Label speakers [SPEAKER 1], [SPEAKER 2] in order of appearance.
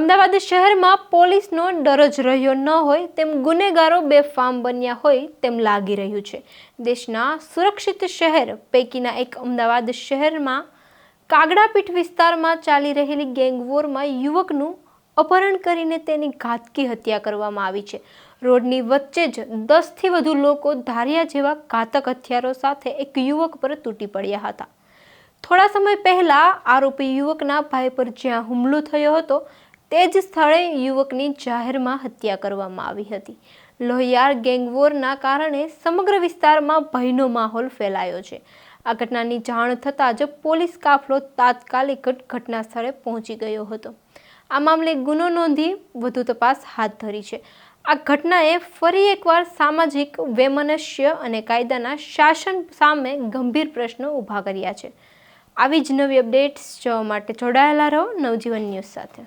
[SPEAKER 1] અમદાવાદ શહેરમાં પોલીસનો ડર જ રહ્યો ન હોય તેમ ગુનેગારો બેફામ બન્યા હોય તેમ લાગી રહ્યું છે. દેશના સુરક્ષિત શહેર પૈકીના એક અમદાવાદ શહેરમાં કાગડાપીઠ વિસ્તારમાં ચાલી રહેલી ગેંગવોરમાં યુવકનું અપહરણ કરીને તેની ઘાતકી હત્યા કરવામાં આવી છે. રોડની વચ્ચે જ દસથી વધુ લોકો ધારિયા જેવા ઘાતક હથિયારો સાથે એક યુવક પર તૂટી પડ્યા હતા. થોડા સમય પહેલા આરોપી યુવકના ભાઈ પર જ્યાં હુમલો થયો હતો તે જ સ્થળે યુવકની જાહેરમાં હત્યા કરવામાં આવી હતી. લોહિયાર ગેંગવોરના કારણે સમગ્ર વિસ્તારમાં ભયનો માહોલ ફેલાયો છે. આ ઘટનાની જાણ થતાં જ પોલીસ કાફલો તાત્કાલિક ઘટના સ્થળે પહોંચી ગયો હતો. આ મામલે ગુનો નોંધી વધુ તપાસ હાથ ધરી છે. આ ઘટનાએ ફરી એકવાર સામાજિક વૈમનસ્ય અને કાયદાના શાસન સામે ગંભીર પ્રશ્નો ઊભા કર્યા છે. આવી જ નવી અપડેટ્સ જોવા માટે જોડાયેલા રહો નવજીવન ન્યૂઝ સાથે.